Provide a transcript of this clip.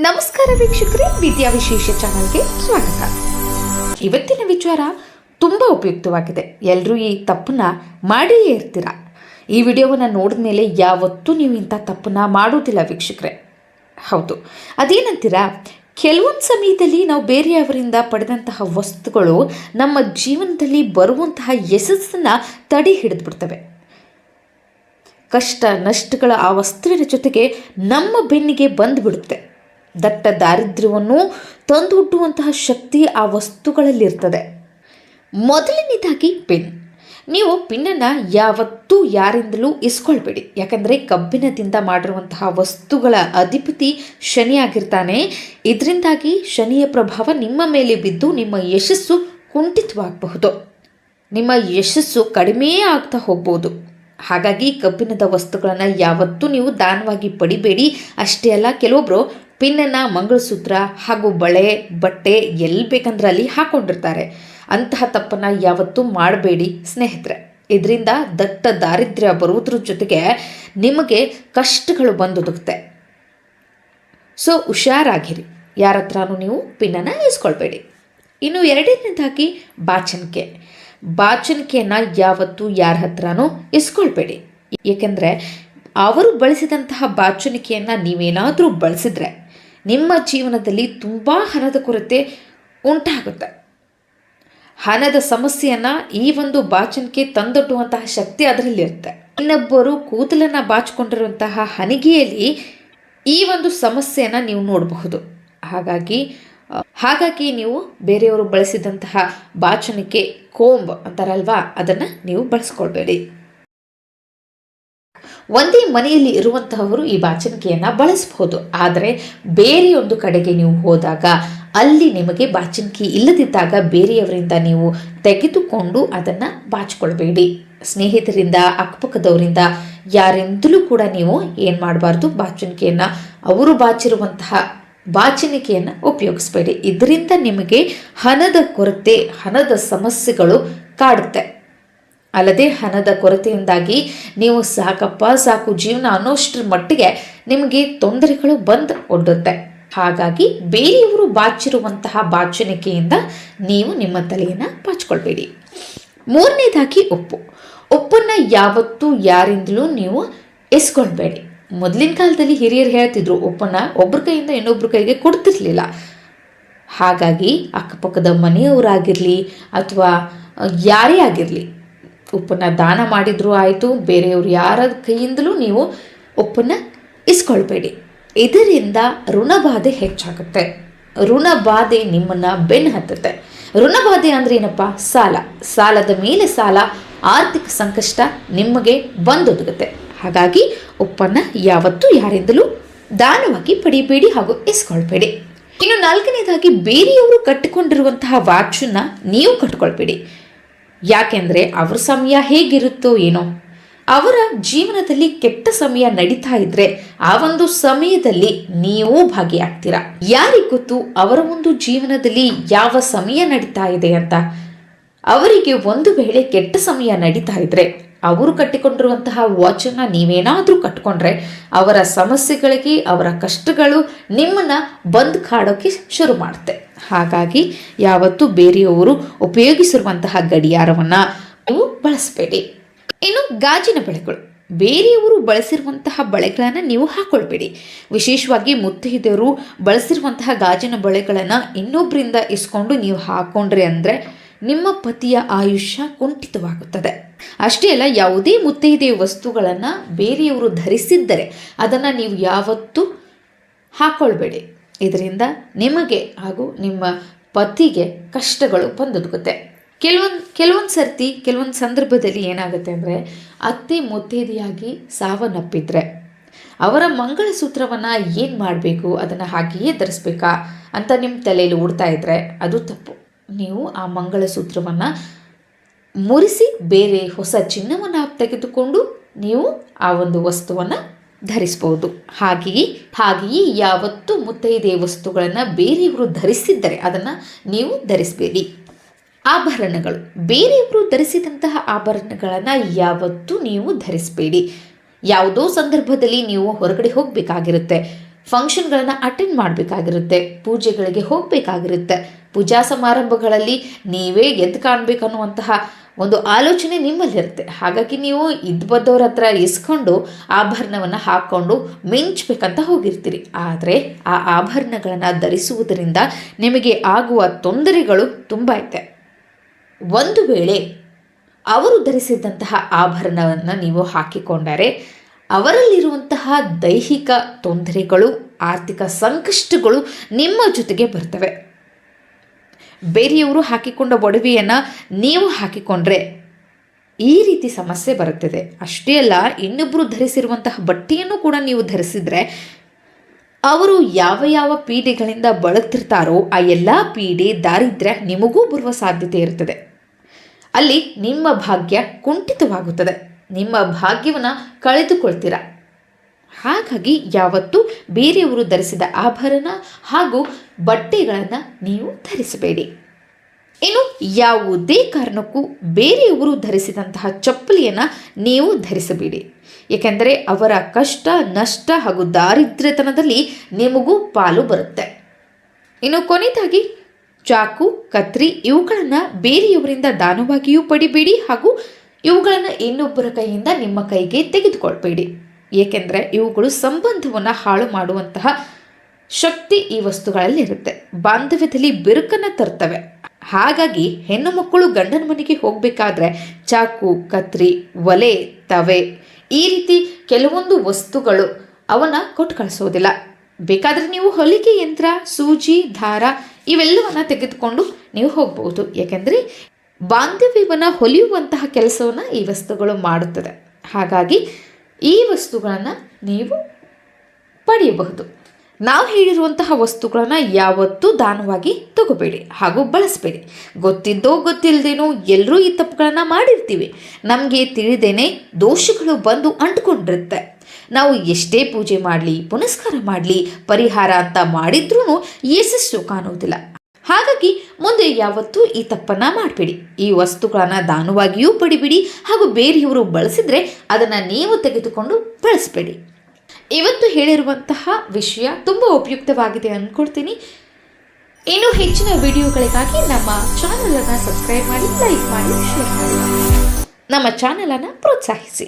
ನಮಸ್ಕಾರ ವೀಕ್ಷಕರೇ ವಿದ್ಯಾ ವಿಶೇಷ ಚಾನಲ್ಗೆ ಸ್ವಾಗತ. ಇವತ್ತಿನ ವಿಚಾರ ತುಂಬ ಉಪಯುಕ್ತವಾಗಿದೆ. ಎಲ್ಲರೂ ಈ ತಪ್ಪನ್ನ ಮಾಡಿಯೇ ಇರ್ತೀರ? ಈ ವಿಡಿಯೋವನ್ನು ನೋಡಿದ ಮೇಲೆ ಯಾವತ್ತೂ ನೀವು ಇಂಥ ತಪ್ಪನ್ನ ಮಾಡೋದಿಲ್ಲ ವೀಕ್ಷಕರೇ. ಹೌದು. ಅದೇನಂತೀರಾ? ಕೆಲವೊಂದು ಸಮಯದಲ್ಲಿ ನಾವು ಬೇರೆಯವರಿಂದ ಪಡೆದಂತಹ ವಸ್ತುಗಳು ನಮ್ಮ ಜೀವನದಲ್ಲಿ ಬರುವಂತಹ ಯಶಸ್ಸನ್ನು ತಡೆ ಹಿಡಿದ್ಬಿಡ್ತವೆ. ಕಷ್ಟ, ನಷ್ಟಗಳ ಆ ವಸ್ತುವಿನ ಜೊತೆಗೆ ನಮ್ಮ ಬೆನ್ನಿಗೆ ಬಂದುಬಿಡುತ್ತೆ. ದಟ್ಟ ದಾರಿದ್ರ್ಯವನ್ನು ತಂದು ಹುಟ್ಟುವಂತಹ ಶಕ್ತಿ ಆ ವಸ್ತುಗಳಲ್ಲಿರ್ತದೆ. ಮೊದಲನೇದಾಗಿ ಪಿನ್. ನೀವು ಪಿನ್ನನ್ನು ಯಾವತ್ತೂ ಯಾರಿಂದಲೂ ಇಸ್ಕೊಳ್ಬೇಡಿ. ಯಾಕಂದರೆ ಕಬ್ಬಿಣದಿಂದ ಮಾಡಿರುವಂತಹ ವಸ್ತುಗಳ ಅಧಿಪತಿ ಶನಿಯಾಗಿರ್ತಾನೆ. ಇದರಿಂದಾಗಿ ಶನಿಯ ಪ್ರಭಾವ ನಿಮ್ಮ ಮೇಲೆ ಬಿದ್ದು ನಿಮ್ಮ ಯಶಸ್ಸು ಕುಂಠಿತವಾಗಬಹುದು. ನಿಮ್ಮ ಯಶಸ್ಸು ಕಡಿಮೆ ಆಗ್ತಾ ಹೋಗ್ಬೋದು. ಹಾಗಾಗಿ ಕಬ್ಬಿಣದ ವಸ್ತುಗಳನ್ನು ಯಾವತ್ತೂ ನೀವು ದಾನವಾಗಿ ಪಡಿಬೇಡಿ. ಅಷ್ಟೇ ಅಲ್ಲ ಕೆಲವೊಬ್ಬರು ಪಿನ್ನನ್ನು, ಮಂಗಳಸೂತ್ರ ಹಾಗೂ ಬಳೆ, ಬಟ್ಟೆ ಎಲ್ಲಿ ಬೇಕಂದ್ರೆ ಅಲ್ಲಿ ಹಾಕೊಂಡಿರ್ತಾರೆ. ಅಂತಹ ತಪ್ಪನ್ನು ಯಾವತ್ತೂ ಮಾಡಬೇಡಿ ಸ್ನೇಹಿತರೆ. ಇದರಿಂದ ದಟ್ಟ ದಾರಿದ್ರ್ಯ ಬರುವುದ್ರ ಜೊತೆಗೆ ನಿಮಗೆ ಕಷ್ಟಗಳು ಬಂದೊದಗುತ್ತೆ. ಸೊ, ಹುಷಾರಾಗಿರಿ. ಯಾರ ಹತ್ರನೂ ನೀವು ಪಿನ್ನನ್ನು ಇಸ್ಕೊಳ್ಬೇಡಿ. ಇನ್ನು ಎರಡನೇದಾಗಿ ಬಾಚನಿಕೆ ಬಾಚನಿಕೆಯನ್ನು ಯಾವತ್ತೂ ಯಾರ ಹತ್ರನೂ ಇಸ್ಕೊಳ್ಬೇಡಿ. ಏಕೆಂದರೆ ಅವರು ಬಳಸಿದಂತಹ ಬಾಚಣಿಕೆಯನ್ನು ನೀವೇನಾದರೂ ಬಳಸಿದ್ರೆ ನಿಮ್ಮ ಜೀವನದಲ್ಲಿ ತುಂಬ ಹಣದ ಕೊರತೆ ಉಂಟಾಗುತ್ತೆ. ಹಣದ ಸಮಸ್ಯೆಯನ್ನು ಈ ಒಂದು ಬಾಚಣಿಕೆ ತಂದೊಟ್ಟುವಂತಹ ಶಕ್ತಿ ಅದರಲ್ಲಿರುತ್ತೆ ಇನ್ನೊಬ್ಬರು ಕೂದಲನ್ನು ಬಾಚಿಕೊಂಡಿರುವಂತಹ ಹನಿಗೆಯಲ್ಲಿ ಈ ಒಂದು ಸಮಸ್ಯೆಯನ್ನು ನೀವು ನೋಡಬಹುದು. ಹಾಗಾಗಿ ಹಾಗಾಗಿ ನೀವು ಬೇರೆಯವರು ಬಳಸಿದಂತಹ ಬಾಚಣಿಕೆ, ಕೋಂಬ್ ಅಂತಾರಲ್ವಾ? ಅದನ್ನು ನೀವು ಬಳಸ್ಕೊಳ್ಬೇಡಿ. ಒಂದೇ ಮನೆಯಲ್ಲಿ ಇರುವಂತಹವರು ಈ ಬಾಚಣಿಕೆಯನ್ನು ಬಳಸಬಹುದು ಆದರೆ ಬೇರೆಯೊಂದು ಕಡೆಗೆ ನೀವು ಹೋದಾಗ ಅಲ್ಲಿ ನಿಮಗೆ ಬಾಚಣಿಕೆ ಇಲ್ಲದಿದ್ದಾಗ ಬೇರೆಯವರಿಂದ ನೀವು ತೆಗೆದುಕೊಂಡು ಅದನ್ನು ಬಾಚಿಕೊಳ್ಬೇಡಿ. ಸ್ನೇಹಿತರಿಂದ, ಅಕ್ಕಪಕ್ಕದವರಿಂದ, ಯಾರಿಂದಲೂ ಕೂಡ ನೀವು ಏನು ಮಾಡಬಾರ್ದು, ಬಾಚಣಿಕೆಯನ್ನು ಅವರು ಬಾಚಿರುವಂತಹ ಬಾಚಣಿಕೆಯನ್ನು ಉಪಯೋಗಿಸಬೇಡಿ. ಇದರಿಂದ ನಿಮಗೆ ಹಣದ ಕೊರತೆ, ಹಣದ ಸಮಸ್ಯೆಗಳು ಕಾಡುತ್ತೆ. ಅಲ್ಲದೆ ಹಣದ ಕೊರತೆಯಿಂದಾಗಿ ನೀವು ಸಾಕಪ್ಪ, ಸಾಕು ಜೀವನ ಅನ್ನೋಷ್ಟರ ಮಟ್ಟಿಗೆ ನಿಮಗೆ ತೊಂದರೆಗಳು ಬಂದು ಒಡ್ಡುತ್ತೆ. ಹಾಗಾಗಿ ಬೇರೆಯವರು ಬಾಚಿರುವಂತಹ ಬಾಚಣಿಕೆಯಿಂದ ನೀವು ನಿಮ್ಮ ತಲೆಯನ್ನು ಬಾಚಿಕೊಳ್ಬೇಡಿ. ಮೂರನೇದಾಗಿ ಉಪ್ಪು. ಉಪ್ಪನ್ನು ಯಾವತ್ತೂ ಯಾರಿಂದಲೂ ನೀವು ಎಸ್ಕೊಳ್ಬೇಡಿ. ಮೊದಲಿನ ಕಾಲದಲ್ಲಿ ಹಿರಿಯರು ಹೇಳ್ತಿದ್ರು, ಉಪ್ಪನ್ನ ಒಬ್ಬರ ಕೈಯಿಂದ ಇನ್ನೊಬ್ಬರ ಕೈಗೆ ಕೊಡ್ತಿರ್ಲಿಲ್ಲ. ಹಾಗಾಗಿ ಅಕ್ಕಪಕ್ಕದ ಮನೆಯವರಾಗಿರಲಿ ಅಥವಾ ಯಾರೇ ಆಗಿರಲಿ ಉಪ್ಪನ್ನು ದಾನ ಮಾಡಿದರೂ ಆಯಿತು, ಬೇರೆಯವ್ರು ಯಾರ ಕೈಯಿಂದಲೂ ನೀವು ಉಪ್ಪನ್ನು ಇಸ್ಕೊಳ್ಬೇಡಿ. ಇದರಿಂದ ಋಣಬಾಧೆ ಹೆಚ್ಚಾಗುತ್ತೆ. ಋಣಬಾಧೆ ನಿಮ್ಮನ್ನು ಬೆನ್ನು ಹತ್ತುತ್ತೆ. ಋಣಬಾಧೆ ಅಂದರೆ ಏನಪ್ಪ? ಸಾಲ. ಸಾಲದ ಮೇಲೆ ಸಾಲ, ಆರ್ಥಿಕ ಸಂಕಷ್ಟ ನಿಮಗೆ ಬಂದೊದಗುತ್ತೆ. ಹಾಗಾಗಿ ಉಪ್ಪನ್ನು ಯಾವತ್ತೂ ಯಾರಿಂದಲೂ ದಾನವಾಗಿ ಪಡಿಬೇಡಿ ಹಾಗೂ ಇಸ್ಕೊಳ್ಬೇಡಿ. ಇನ್ನು ನಾಲ್ಕನೇದಾಗಿ, ಬೇರೆಯವರು ಕಟ್ಟಿಕೊಂಡಿರುವಂತಹ ವಾಚನ್ನ ನೀವು ಕಟ್ಕೊಳ್ಬೇಡಿ. ಯಾಕೆಂದರೆ ಅವ್ರ ಸಮಯ ಹೇಗಿರುತ್ತೋ ಏನೋ. ಅವರ ಜೀವನದಲ್ಲಿ ಕೆಟ್ಟ ಸಮಯ ನಡೀತಾ ಇದ್ರೆ ಆ ಒಂದು ಸಮಯದಲ್ಲಿ ನೀವು ಭಾಗಿಯಾಗ್ತೀರಾ. ಯಾರಿಗೆ ಗೊತ್ತು ಅವರ ಒಂದು ಜೀವನದಲ್ಲಿ ಯಾವ ಸಮಯ ನಡೀತಾ ಇದೆ ಅಂತ. ಅವರಿಗೆ ಒಂದು ವೇಳೆ ಕೆಟ್ಟ ಸಮಯ ನಡೀತಾ ಇದ್ರೆ ಅವರು ಕಟ್ಟಿಕೊಂಡಿರುವಂತಹ ವಾಚನ್ನು ನೀವೇನಾದರೂ ಕಟ್ಕೊಂಡ್ರೆ ಅವರ ಸಮಸ್ಯೆಗಳಿಗೆ, ಅವರ ಕಷ್ಟಗಳು ನಿಮ್ಮನ್ನ ಬಂದ್ ಕಾಡೋಕ್ಕೆ ಶುರು ಮಾಡುತ್ತೆ. ಹಾಗಾಗಿ ಯಾವತ್ತೂ ಬೇರೆಯವರು ಉಪಯೋಗಿಸಿರುವಂತಹ ಗಡಿಯಾರವನ್ನು ನೀವು ಬಳಸಬೇಡಿ. ಇನ್ನು ಗಾಜಿನ ಬಳೆಗಳು. ಬೇರೆಯವರು ಬಳಸಿರುವಂತಹ ಬಳೆಗಳನ್ನು ನೀವು ಹಾಕೊಳ್ಬೇಡಿ. ವಿಶೇಷವಾಗಿ ಮುತ್ತೈದೆಯರು ಬಳಸಿರುವಂತಹ ಗಾಜಿನ ಬಳೆಗಳನ್ನು ಇನ್ನೊಬ್ಬರಿಂದ ಇಸ್ಕೊಂಡು ನೀವು ಹಾಕೊಂಡ್ರಿ ಅಂದರೆ ನಿಮ್ಮ ಪತಿಯ ಆಯುಷ್ಯ ಕುಂಠಿತವಾಗುತ್ತದೆ. ಅಷ್ಟೇ ಅಲ್ಲ, ಯಾವುದೇ ಮುತ್ತೈದೆ ವಸ್ತುಗಳನ್ನು ಬೇರೆಯವರು ಧರಿಸಿದ್ದರೆ ಅದನ್ನು ನೀವು ಯಾವತ್ತೂ ಹಾಕೊಳ್ಬೇಡಿ. ಇದರಿಂದ ನಿಮಗೆ ಹಾಗೂ ನಿಮ್ಮ ಪತಿಗೆ ಕಷ್ಟಗಳು ಬಂದೊದಗುತ್ತೆ. ಕೆಲವೊಂದು ಕೆಲವೊಂದು ಸರ್ತಿ, ಕೆಲವೊಂದು ಸಂದರ್ಭದಲ್ಲಿ ಏನಾಗುತ್ತೆ ಅಂದರೆ, ಅತ್ತೆ ಮುತ್ತೈದೆಯಾಗಿ ಸಾವನ್ನಪ್ಪಿದ್ರೆ, ಅವರ ಮಂಗಳಸೂತ್ರವನ್ನು ಏನು ಮಾಡಬೇಕು, ಅದನ್ನು ಹಾಗೆಯೇ ಧರಿಸ್ಬೇಕಾ ಅಂತ ನಿಮ್ಮ ತಲೆಯಲ್ಲಿ ಓಡ್ತಾ ಇದ್ದರೆ ಅದು ತಪ್ಪು. ನೀವು ಆ ಮಂಗಳಸೂತ್ರವನ್ನು ಮುರಿಸಿ ಬೇರೆ ಹೊಸ ಚಿನ್ನವನ್ನು ತೆಗೆದುಕೊಂಡು ನೀವು ಆ ಒಂದು ವಸ್ತುವನ್ನು ಧರಿಸ್ಬೋದು. ಹಾಗೆಯೇ ಹಾಗೆಯೇ ಯಾವತ್ತೂ ಮುತ್ತೈದೆ ವಸ್ತುಗಳನ್ನು ಬೇರೆಯವರು ಧರಿಸಿದ್ದರೆ ಅದನ್ನು ನೀವು ಧರಿಸಬೇಡಿ. ಆಭರಣಗಳು. ಬೇರೆಯವರು ಧರಿಸಿದಂತಹ ಆಭರಣಗಳನ್ನು ಯಾವತ್ತೂ ನೀವು ಧರಿಸಬೇಡಿ. ಯಾವುದೋ ಸಂದರ್ಭದಲ್ಲಿ ನೀವು ಹೊರಗಡೆ ಹೋಗಬೇಕಾಗಿರುತ್ತೆ. ಫಂಕ್ಷನ್ಗಳನ್ನು ಅಟೆಂಡ್ ಮಾಡಬೇಕಾಗಿರುತ್ತೆ. ಪೂಜೆಗಳಿಗೆ ಹೋಗಬೇಕಾಗಿರುತ್ತೆ. ಪೂಜಾ ಸಮಾರಂಭಗಳಲ್ಲಿ ನೀವೇ ಎದ್ದು ಕಾಣಬೇಕನ್ನುವಂತಹ ಒಂದು ಆಲೋಚನೆ ನಿಮ್ಮಲ್ಲಿರುತ್ತೆ. ಹಾಗಾಗಿ ನೀವು ಇದು ಹತ್ರ ಇಸ್ಕೊಂಡು ಆಭರಣವನ್ನು ಹಾಕ್ಕೊಂಡು ಮಿಂಚ್ಬೇಕಂತ ಹೋಗಿರ್ತೀರಿ. ಆದರೆ ಆ ಆಭರಣಗಳನ್ನು ಧರಿಸುವುದರಿಂದ ನಿಮಗೆ ಆಗುವ ತೊಂದರೆಗಳು ತುಂಬ ಐತೆ. ಒಂದು ವೇಳೆ ಅವರು ಧರಿಸಿದಂತಹ ಆಭರಣವನ್ನು ನೀವು ಹಾಕಿಕೊಂಡರೆ ಅವರಲ್ಲಿರುವಂತಹ ದೈಹಿಕ ತೊಂದರೆಗಳು, ಆರ್ಥಿಕ ಸಂಕಷ್ಟಗಳು ನಿಮ್ಮ ಜೊತೆಗೆ ಬರ್ತವೆ. ಬೇರೆಯವರು ಹಾಕಿಕೊಂಡ ಒಡವೆಯನ್ನು ನೀವು ಹಾಕಿಕೊಂಡ್ರೆ ಈ ರೀತಿ ಸಮಸ್ಯೆ ಬರುತ್ತದೆ. ಅಷ್ಟೇ ಅಲ್ಲ ಇನ್ನೊಬ್ಬರು ಧರಿಸಿರುವಂತಹ ಬಟ್ಟೆಯನ್ನು ಕೂಡ ನೀವು ಧರಿಸಿದರೆ ಅವರು ಯಾವ ಯಾವ ಪೀಡೆಗಳಿಂದ ಬಳಲ್ತಿರ್ತಾರೋ ಆ ಎಲ್ಲ ಪೀಡೆ ದಾರಿದ್ರ್ಯ ನಿಮಗೂ ಬರುವ ಸಾಧ್ಯತೆ ಇರ್ತದೆ ಅಲ್ಲಿ ನಿಮ್ಮ ಭಾಗ್ಯ ಕುಂಠಿತವಾಗುತ್ತದೆ. ನಿಮ್ಮ ಭಾಗ್ಯವನ್ನು ಕಳೆದುಕೊಳ್ತೀರ. ಹಾಗಾಗಿ ಯಾವತ್ತೂ ಬೇರೆಯವರು ಧರಿಸಿದ ಆಭರಣ ಹಾಗೂ ಬಟ್ಟೆಗಳನ್ನು ನೀವು ಧರಿಸಬೇಡಿ. ಇನ್ನು ಯಾವುದೇ ಕಾರಣಕ್ಕೂ ಬೇರೆಯವರು ಧರಿಸಿದಂತಹ ಚಪ್ಪಲಿಯನ್ನು ನೀವು ಧರಿಸಬೇಡಿ. ಏಕೆಂದರೆ ಅವರ ಕಷ್ಟ, ನಷ್ಟ ಹಾಗೂ ದಾರಿದ್ರ್ಯತನದಲ್ಲಿ ನಿಮಗೂ ಪಾಲು ಬರುತ್ತೆ. ಇನ್ನು ಕೊನೆಯದಾಗಿ, ಚಾಕು, ಕತ್ರಿ ಇವುಗಳನ್ನು ಬೇರೆಯವರಿಂದ ದಾನವಾಗಿಯೂ ಪಡಿಬೇಡಿ ಹಾಗೂ ಇವುಗಳನ್ನು ಇನ್ನೊಬ್ಬರ ಕೈಯಿಂದ ನಿಮ್ಮ ಕೈಗೆ ತೆಗೆದುಕೊಳ್ಬೇಡಿ. ಏಕೆಂದರೆ ಇವುಗಳು ಸಂಬಂಧವನ್ನು ಹಾಳು ಮಾಡುವಂತಹ ಶಕ್ತಿ ಈ ವಸ್ತುಗಳಲ್ಲಿ ಇರುತ್ತೆ ಬಾಂಧವ್ಯದಲ್ಲಿ ಬಿರುಕನ್ನು ತರ್ತವೆ. ಹಾಗಾಗಿ ಹೆಣ್ಣು ಮಕ್ಕಳು ಗಂಡನ ಮನೆಗೆ ಹೋಗಬೇಕಾದ್ರೆ ಚಾಕು, ಕತ್ರಿ, ಒಲೆ, ತವೆ ಈ ರೀತಿ ಕೆಲವೊಂದು ವಸ್ತುಗಳು ಅವನ್ನ ಕೊಟ್ಟು ಕಳಿಸೋದಿಲ್ಲ. ಬೇಕಾದರೆ ನೀವು ಹೊಲಿಗೆ ಯಂತ್ರ, ಸೂಜಿ ದಾರ ಇವೆಲ್ಲವನ್ನ ತೆಗೆದುಕೊಂಡು ನೀವು ಹೋಗಬಹುದು. ಯಾಕೆಂದರೆ ಬಾಂಧವ್ಯವನ್ನು ಹೊಲಿಯುವಂತಹ ಕೆಲಸವನ್ನು ಈ ವಸ್ತುಗಳು ಮಾಡುತ್ತದೆ. ಹಾಗಾಗಿ ಈ ವಸ್ತುಗಳನ್ನು ನೀವು ಪಡೆಯಬಹುದು. ನಾವು ಹೇಳಿರುವಂತಹ ವಸ್ತುಗಳನ್ನು ಯಾವತ್ತೂ ದಾನವಾಗಿ ತಗೋಬೇಡಿ ಹಾಗೂ ಬಳಸಬೇಡಿ. ಗೊತ್ತಿದ್ದೋ ಗೊತ್ತಿಲ್ಲದೇನೋ ಎಲ್ಲರೂ ಈ ತಪ್ಪುಗಳನ್ನು ಮಾಡಿರ್ತೀವಿ. ನಮಗೆ ತಿಳಿದೇನೆ ದೋಷಗಳು ಬಂದು ಅಂಟ್ಕೊಂಡಿರುತ್ತೆ. ನಾವು ಎಷ್ಟೇ ಪೂಜೆ ಮಾಡಲಿ, ಪುನಸ್ಕಾರ ಮಾಡಲಿ, ಪರಿಹಾರ ಅಂತ ಮಾಡಿದ್ರೂ ಯಶಸ್ಸು ಕಾಣುವುದಿಲ್ಲ ಹಾಗಾಗಿ ಮುಂದೆ ಯಾವತ್ತೂ ಈ ತಪ್ಪನ್ನು ಮಾಡಬೇಡಿ. ಈ ವಸ್ತುಗಳನ್ನು ದಾನವಾಗಿಯೂ ಪಡಿಬಿಡಿ ಹಾಗೂ ಬೇರೆಯವರು ಬಳಸಿದರೆ ಅದನ್ನು ನೀವು ತೆಗೆದುಕೊಂಡು ಬಳಸಬೇಡಿ. ಇವತ್ತು ಹೇಳಿರುವಂತಹ ವಿಷಯ ತುಂಬ ಉಪಯುಕ್ತವಾಗಿದೆ ಅಂದ್ಕೊಳ್ತೀನಿ ಇನ್ನೂ ಹೆಚ್ಚಿನ ವಿಡಿಯೋಗಳಿಗಾಗಿ ನಮ್ಮ ಚಾನಲನ್ನು ಸಬ್ಸ್ಕ್ರೈಬ್ ಮಾಡಿ, ಲೈಕ್ ಮಾಡಿ, ಶೇರ್ ಮಾಡಿ. ನಮ್ಮ ಚಾನಲನ್ನು ಪ್ರೋತ್ಸಾಹಿಸಿ.